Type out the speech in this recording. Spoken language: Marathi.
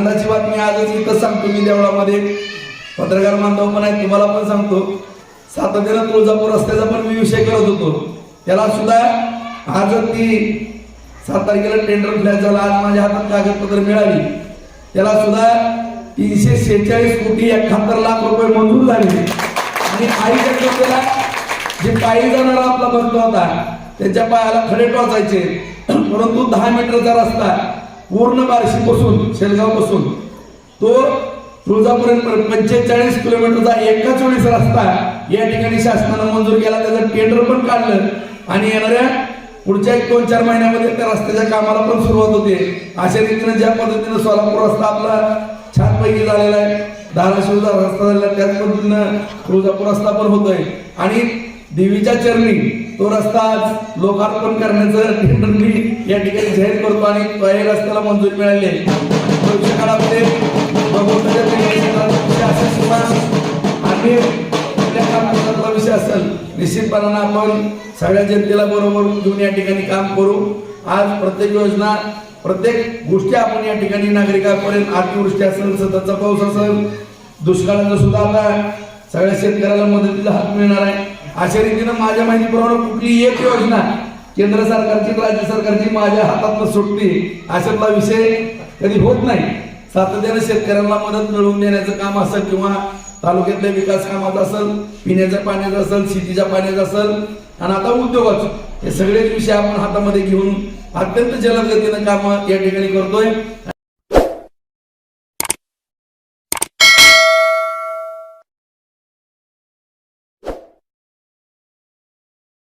आनंदाची बातमी आजच इथं सांगतो मी देवळामध्ये. पत्रकार बांधव पण आहे तुम्हाला पण सांगतो. सातत्यानं तुळजापूर रस्त्याचा पण मी विषय करत होतो. त्याला सुद्धा आज ती सात तारखेला टेंडर फ्लॅट झाला. आज माझ्या हातात कागदपत्र मिळाली. त्याला सुद्धा तीनशे शेहेचाळीस कोटी एकाहत्तर लाख रुपये मंजूर झाले. आणि आईच्या त्याला जे पायी जाणारा आपला भक्त होता त्याच्या पायाला खडे टोचायचे. परंतु दहा मीटरचा रस्ता पूर्ण बारशीपासून शेलगावपासून. तो तुळजापर्यंत पंचेचाळीस किलोमीटरचा एकाच वेळेस रस्ता या ठिकाणी शासनानं मंजूर केला. त्याचं टेंडर पण काढलं. आणि येणाऱ्या पुढच्या एक दोन चार महिन्यामध्ये त्या रस्त्याच्या कामाला पण सुरुवात होते. अशा रीतीनं ज्या पद्धतीनं सोलापूर रस्ता आपला छानपैकी झालेला आहे. धाराशिवचा रस्ता झालेला आहे, त्याच पद्धतीनं तुळजापूर रस्ता पण होतोय. आणि देवीच्या चरणी तो रस्ता आज लोकार्पण करण्याचं टेंडर मी या ठिकाणी जाहीर करतो आणि या रस्त्याला मंजुरी मिळाली. आहे भविष्य काळामध्ये आणि आपल्या कामाचा विषय असेल निश्चितपणानं आपण सगळ्या जनतेला बरोबर घेऊन या ठिकाणी काम करू. आज प्रत्येक योजना प्रत्येक गोष्टी आपण या ठिकाणी नागरिकांपर्यंत अतिवृष्टी असेल सततचा पाऊस असेल दुष्काळाचा सुद्धा आता सगळ्या शेतकऱ्याला मदतीचा हात मिळणार आहे. अशा रीतीनं माझ्या माहितीप्रमाणे कुठली एक योजना केंद्र सरकारची राज्य सरकारची माझ्या हातात सुटली अशातला विषय कधी होत नाही. सातत्याने शेतकऱ्यांना मदत मिळवून देण्याचं काम असेल किंवा तालुक्यातल्या विकास कामाचं असेल पिण्याच्या पाण्याचं असेल शेतीच्या पाण्याचं असेल आणि आता उद्योगाचं हे सगळेच विषय आपण हातामध्ये घेऊन अत्यंत जलद गतीनं काम या ठिकाणी करतोय.